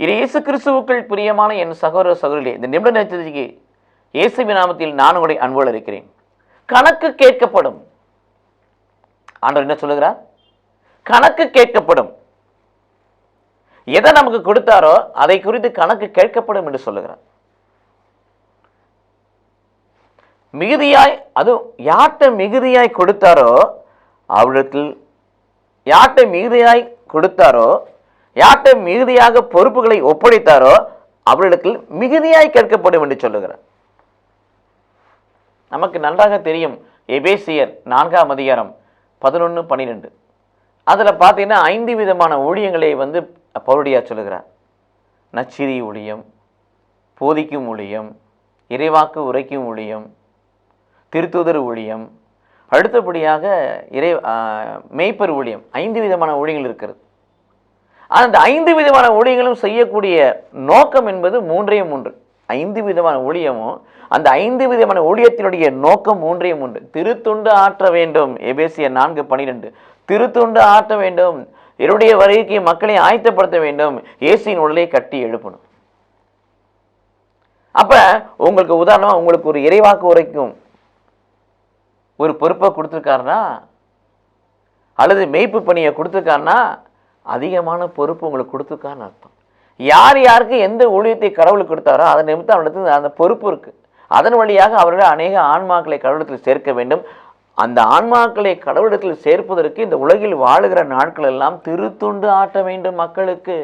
இது இயேசு கிறிஸ்துவுக்கள் பிரியமான என் சகோதர சகோதரிகளே இந்த நிமிட நேரத்திற்கு இயேசு நாமத்தில் நான் உங்களுடைய அன்போடு இருக்கிறேன். கணக்கு கேட்கப்படும். ஆண்டவர் என்ன சொல்லுகிறார்? கணக்கு கேட்கப்படும். எதை நமக்கு கொடுத்தாரோ அதை குறித்து கணக்கு கேட்கப்படும் என்று சொல்லுகிறார். மிகுதியாய் அது யார்கிட்ட மிகுதியாய் கொடுத்தாரோ அவரிடத்தில் யார்கிட்ட மிகுதியாய் கொடுத்தாரோ யார்கிட்ட மிகுதியாக பொறுப்புகளை ஒப்படைத்தாரோ அவரிடத்தில் மிகுதியாய் கேட்கப்படும் என்று சொல்லுகிறார். நமக்கு நன்றாக தெரியும் எபேசியர் நான்காம் அதிகாரம் பதினொன்று பன்னிரெண்டு. அதில் பார்த்தீங்கன்னா ஐந்து விதமான ஊழியங்களை வந்து பவுரடியா சொல்லுகிறார். நச்சிரி ஊழியம் போதிக்கும் ஊழியம் இறைவாக்கு உரைக்கும் ஊழியம் திருத்தூதர் ஊழியம் அடுத்தபடியாக இறை மேய்ப்பர் ஊழியம் ஐந்து விதமான ஊழியங்கள் இருக்கிறது. அந்த ஐந்து விதமான ஊழியங்களும் செய்யக்கூடிய நோக்கம் என்பது மூன்றே மூன்று. ஐந்து விதமான ஊழியமும் அந்த ஐந்து விதமான ஊழியத்தினுடைய நோக்கம் மூன்றே மூன்று. திருத்துண்டு ஆற்ற வேண்டும் எபேசிய நான்கு பனிரெண்டு. திருத்துண்டு ஆற்ற வேண்டும் என்னுடைய வருகைக்கு மக்களை ஆயத்தப்படுத்த வேண்டும் இயேசுவின் உடலை கட்டி எழுப்பணும். அப்ப உங்களுக்கு உதாரணமா உங்களுக்கு ஒரு இறைவாக்கு உரைக்கும் ஒரு பொறுப்பை கொடுத்துருக்காருன்னா அல்லது மெய்ப்பு பணியை கொடுத்துருக்காருன்னா அதிகமான பொறுப்பு உங்களுக்கு கொடுத்துருக்கான்னு அர்த்தம். யார் யாருக்கு எந்த ஊழியத்தை கடவுளுக்கு கொடுத்தாரோ அதை நிமித்தம் அவரிடத்தில் அந்த பொறுப்பு இருக்குது அதன் வழியாக அவர்கள் அநேக ஆன்மாக்களை கடவுளத்தில் சேர்க்க வேண்டும். அந்த ஆன்மாக்களை கடவுளத்தில் சேர்ப்பதற்கு இந்த உலகில் வாழுகிற நாட்கள் எல்லாம் திருத்துண்டு ஆட்ட வேண்டும் மக்களுக்கு.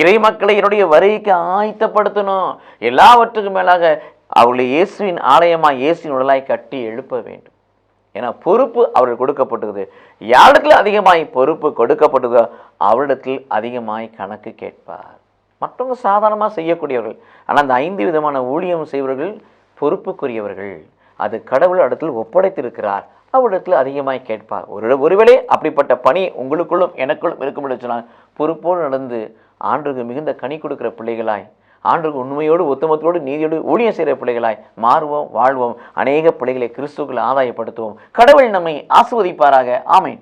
இறை மக்களை என்னுடைய வருகைக்கு ஆயத்தப்படுத்தணும். எல்லாவற்றுக்கும் மேலாக அவர்களை இயேசுவின் ஆலயமாக இயேசுவின் உடலாய் கட்டி எழுப்ப வேண்டும். ஏன்னா பொறுப்பு அவர்கள் கொடுக்கப்பட்டுக்குது. யாரிடத்தில் அதிகமாய் பொறுப்பு கொடுக்கப்பட்டதோ அவரிடத்தில் அதிகமாய் கணக்கு கேட்பார். மற்றவங்க சாதாரணமாக செய்யக்கூடியவர்கள். ஆனால் அந்த ஐந்து விதமான ஊழியம் செய்வர்கள் பொறுப்புக்குரியவர்கள். அது கடவுள் இடத்தில் ஒப்படைத்திருக்கிறார். அவரிடத்தில் அதிகமாய் கேட்பார். ஒரு ஒருவேளை அப்படிப்பட்ட பணி உங்களுக்குள்ளும் எனக்குள்ளும் இருக்கும் சொன்னால் பொறுப்போடு நடந்து ஆண்டுக்கு மிகுந்த கனி கொடுக்கிற பிள்ளைகளாய் ஆண்டுக்கு உண்மையோடு ஒத்துமத்தோடு நீதியோடு ஊழியம் செய்கிற பிள்ளைகளாய் மாறுவோம் வாழ்வோம். அநேக பிள்ளைகளை கிறிஸ்துக்கள் ஆதாயப்படுத்துவோம். கடவுள் நம்மை ஆசுவதிப்பாராக ஆமேன்.